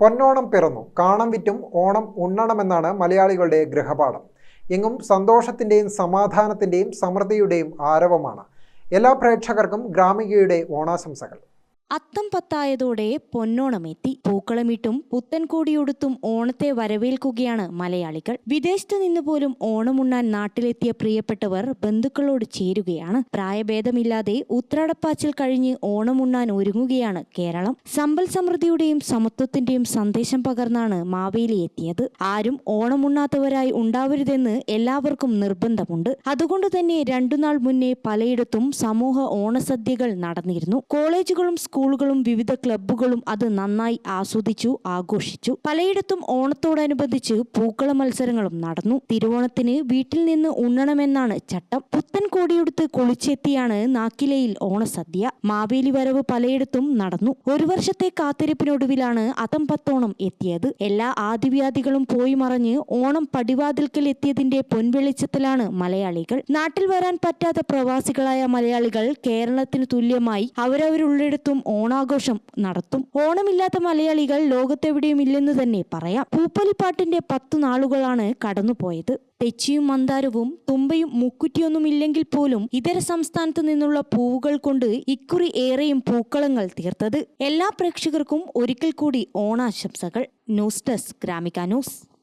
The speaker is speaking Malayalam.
പൊന്നോണം പിറന്നു. കാണം വിറ്റും ഓണം ഉണ്ണണമെന്നാണ് മലയാളികളുടെ ഗൃഹപാഠം. എങ്ങും സന്തോഷത്തിന്റെയും സമാധാനത്തിന്റെയും സമൃദ്ധിയുടെയും ആരവമാണ്. എല്ലാ പ്രേക്ഷകർക്കും ഗ്രാമികയുടെ ഓണാശംസകൾ. അത്തം പത്തായതോടെ പൊന്നോണമെത്തി. പൂക്കളമിട്ടും പുത്തൻ കൂടിയൊടുത്തും ഓണത്തെ വരവേൽക്കുകയാണ് മലയാളികൾ. വിദേശത്ത് നിന്ന് പോലും ഓണമുണ്ണാൻ നാട്ടിലെത്തിയ പ്രിയപ്പെട്ടവർ ബന്ധുക്കളോട് ചേരുകയാണ്. പ്രായഭേദമില്ലാതെ ഉത്രാടപ്പാച്ചിൽ കഴിഞ്ഞ് ഓണമുണ്ണാൻ ഒരുങ്ങുകയാണ് കേരളം. സമ്പൽ സമൃദ്ധിയുടെയും സമത്വത്തിന്റെയും സന്ദേശം പകർന്നാണ് മാവേലി എത്തിയത്. ആരും ഓണമുണ്ണാത്തവരായി ഉണ്ടാവരുതെന്ന് എല്ലാവർക്കും നിർബന്ധമുണ്ട്. അതുകൊണ്ട് തന്നെ രണ്ടുനാൾ മുന്നേ പലയിടത്തും സമൂഹ ഓണസദ്യകൾ നടന്നിരുന്നു. കോളേജുകളും സ്കൂളുകളും വിവിധ ക്ലബ്ബുകളും അത് നന്നായി ആസ്വദിച്ചു ആഘോഷിച്ചു. പലയിടത്തും ഓണത്തോടനുബന്ധിച്ച് പൂക്കള മത്സരങ്ങളും നടന്നു. തിരുവോണത്തിന് വീട്ടിൽ നിന്ന് ഉണ്ണണമെന്നാണ് ചട്ടം. പുത്തൻ കോടിയെടുത്ത് കുളിച്ചെത്തിയാണ് നാക്കിലയിൽ ഓണസദ്യ. മാവേലി വരവ് പലയിടത്തും നടന്നു. ഒരു വർഷത്തെ കാത്തിരിപ്പിനൊടുവിലാണ് അതം പത്തോണം എത്തിയത്. എല്ലാ ആദിവ്യാധികളും പോയി മറഞ്ഞ് ഓണം പടിവാതിൽക്കൽ എത്തിയതിന്റെ പൊൻവെളിച്ചത്തിലാണ് മലയാളികൾ. നാട്ടിൽ വരാൻ പറ്റാത്ത പ്രവാസികളായ മലയാളികൾ കേരളത്തിന് തുല്യമായി അവരവരുള്ളിടത്തും ഓണാഘോഷം നടത്തും. ഓണമില്ലാത്ത മലയാളികൾ ലോകത്തെവിടെയും ഇല്ലെന്ന് തന്നെ പറയാം. പൂപ്പലിപ്പാട്ടിന്റെ പത്തു നാളുകളാണ് കടന്നുപോയത്. തെച്ചിയും മന്ദാരവും തുമ്പയും മുക്കുറ്റിയൊന്നും ഇല്ലെങ്കിൽ പോലും ഇതര സംസ്ഥാനത്ത് നിന്നുള്ള പൂവുകൾ കൊണ്ട് ഇക്കുറി ഏറെയും പൂക്കളങ്ങൾ തീർത്തത്. എല്ലാ പ്രേക്ഷകർക്കും ഒരിക്കൽ കൂടി ഓണാശംസകൾ. News desk Gramika news.